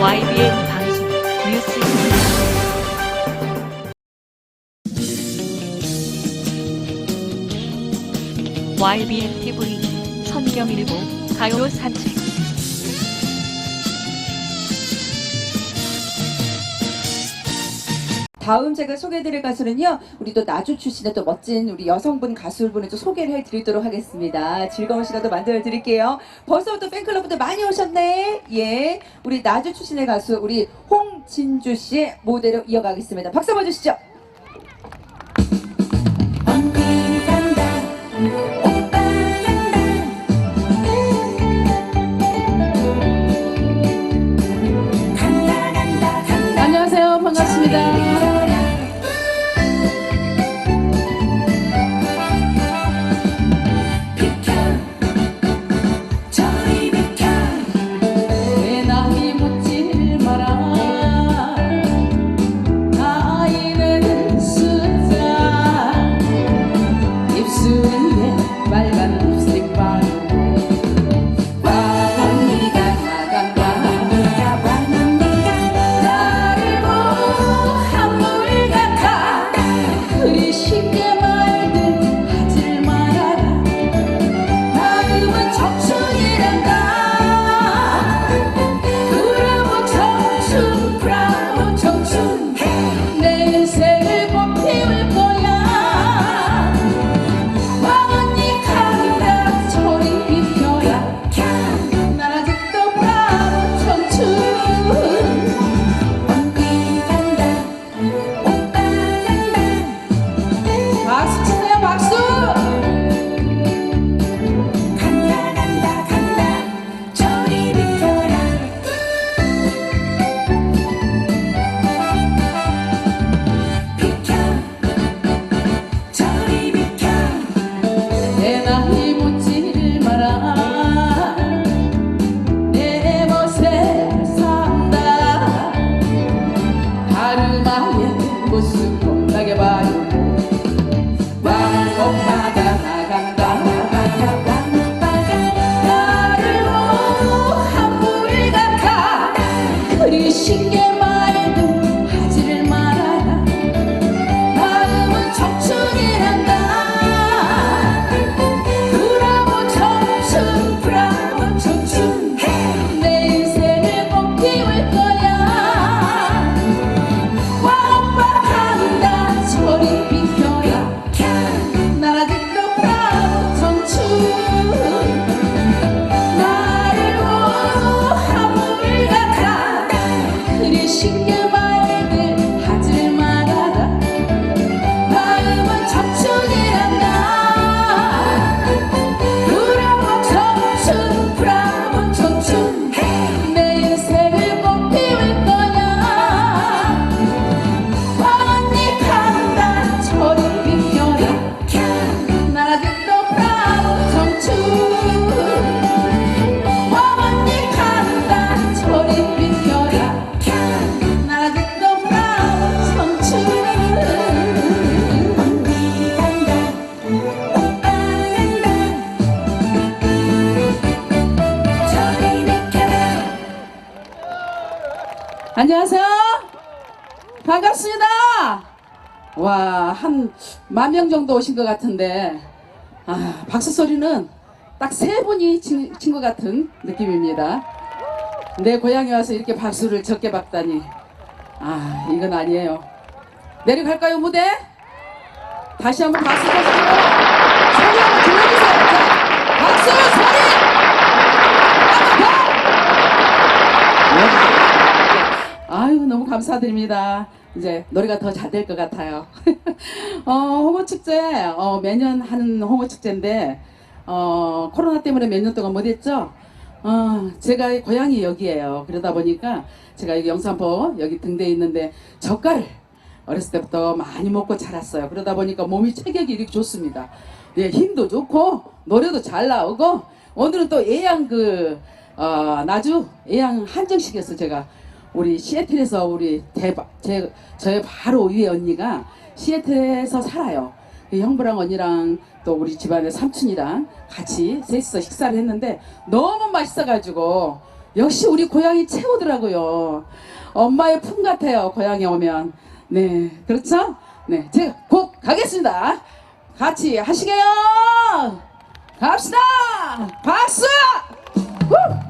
YBN 방송 뉴스입니다. YBN TV 선경일보 가요 산책 다음 제가 소개해드릴 가수는요, 우리 또 나주 출신의 또 멋진 우리 여성분 가수분을 또 소개를 해드리도록 하겠습니다. 즐거운 시간도 만들어드릴게요. 벌써부터 팬클럽분들 많이 오셨네. 예, 우리 나주 출신의 가수 우리 홍진주 씨의 무대로 이어가겠습니다. 박수 한번 주시죠. 안녕하세요. 반갑습니다. 와, 한 만 명 정도 오신 것 같은데, 아, 박수 소리는 딱 세 분이 친 것 같은 느낌입니다. 내 고향에 와서 이렇게 박수를 적게 받다니, 아, 이건 아니에요. 내려갈까요, 무대? 다시 한번 박수 쳐주세요. 소리 한번 질러주세요. 자, 박수 소리! 아유 너무 감사드립니다. 이제 노래가 더 잘 될 것 같아요. 어, 홍어 축제 어, 매년 하는 홍어 축제인데 어, 코로나 때문에 몇 년 동안 못했죠. 어, 제가 고향이 여기예요. 그러다 보니까 제가 여기 영산포 여기 등대 있는데 젓갈 어렸을 때부터 많이 먹고 자랐어요. 그러다 보니까 몸이 체격이 이렇게 좋습니다. 예, 힘도 좋고 노래도 잘 나오고 오늘은 또 예양 그 어, 나주 예양 한정식에서 제가 우리 시애틀에서 우리 대박 제 저의 바로 위에 언니가 시애틀에서 살아요. 그 형부랑 언니랑 또 우리 집안의 삼촌이랑 같이 셋이서 식사를 했는데 너무 맛있어가지고 역시 우리 고향이 최고더라고요. 엄마의 품 같아요. 고향에 오면. 네, 그렇죠? 네, 제가 곡 가겠습니다. 같이 하시게요. 갑시다. 박수. 후!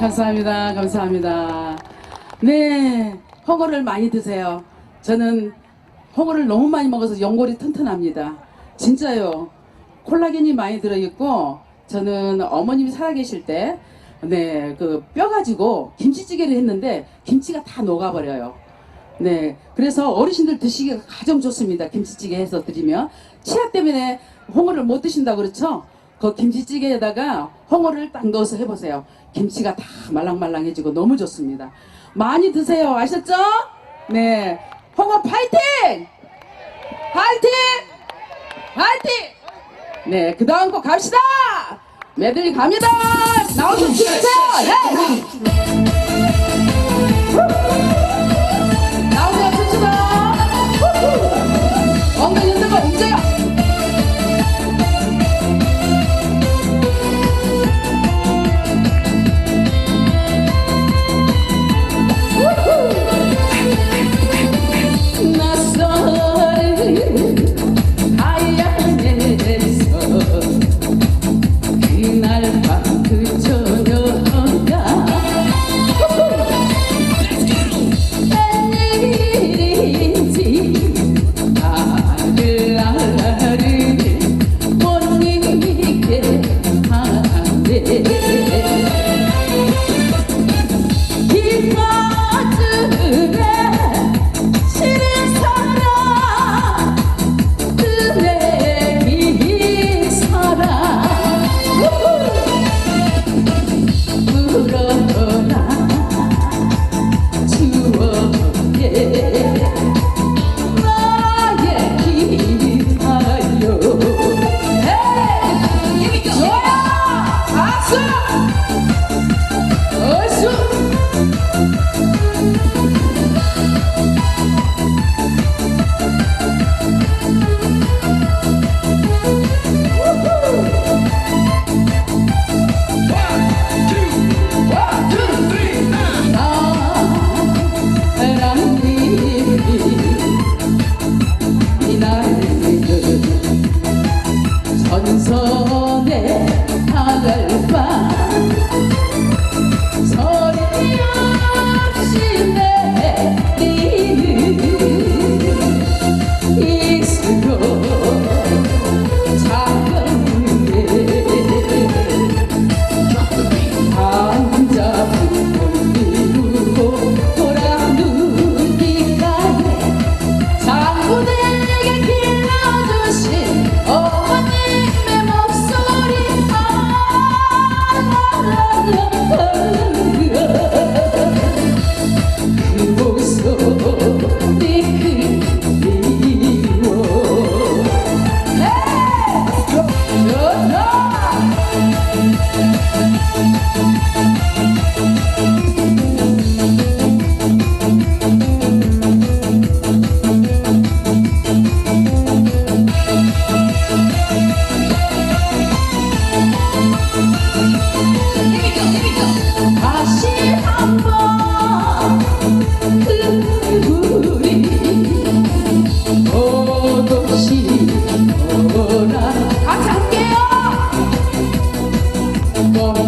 감사합니다. 감사합니다. 네, 홍어를 많이 드세요. 저는 홍어를 너무 많이 먹어서 연골이 튼튼합니다. 진짜요. 콜라겐이 많이 들어있고, 저는 어머님이 살아계실 때, 네, 그 뼈 가지고 김치찌개를 했는데, 김치가 다 녹아버려요. 네, 그래서 어르신들 드시기가 가장 좋습니다. 김치찌개 해서 드리면. 치아 때문에 홍어를 못 드신다 그렇죠? 그 김치찌개에다가 홍어를 딱 넣어서 해보세요. 김치가 다 말랑말랑해지고 너무 좋습니다. 많이 드세요. 아셨죠? 네. 홍어 파이팅! 파이팅! 파이팅! 네, 그 다음 거 갑시다! 매들이 갑니다. 나오신 진짜. 예.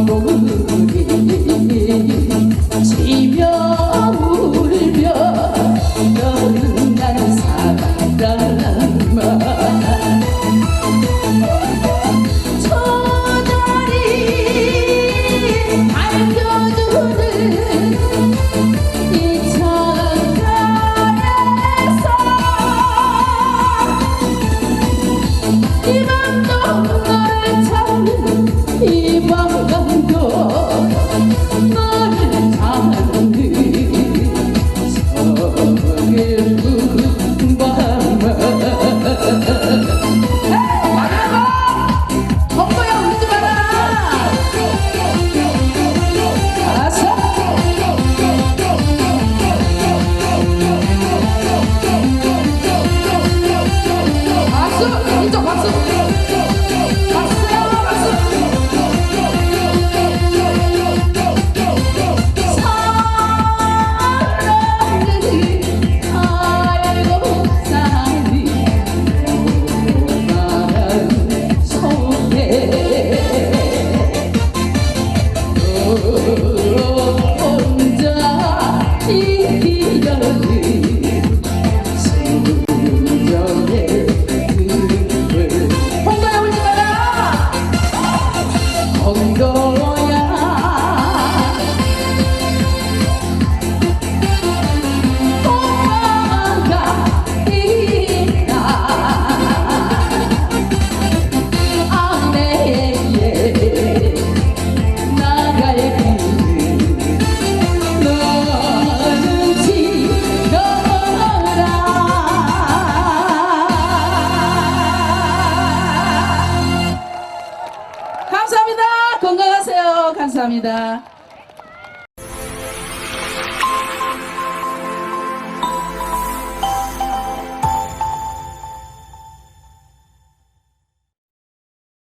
doludur Thank you.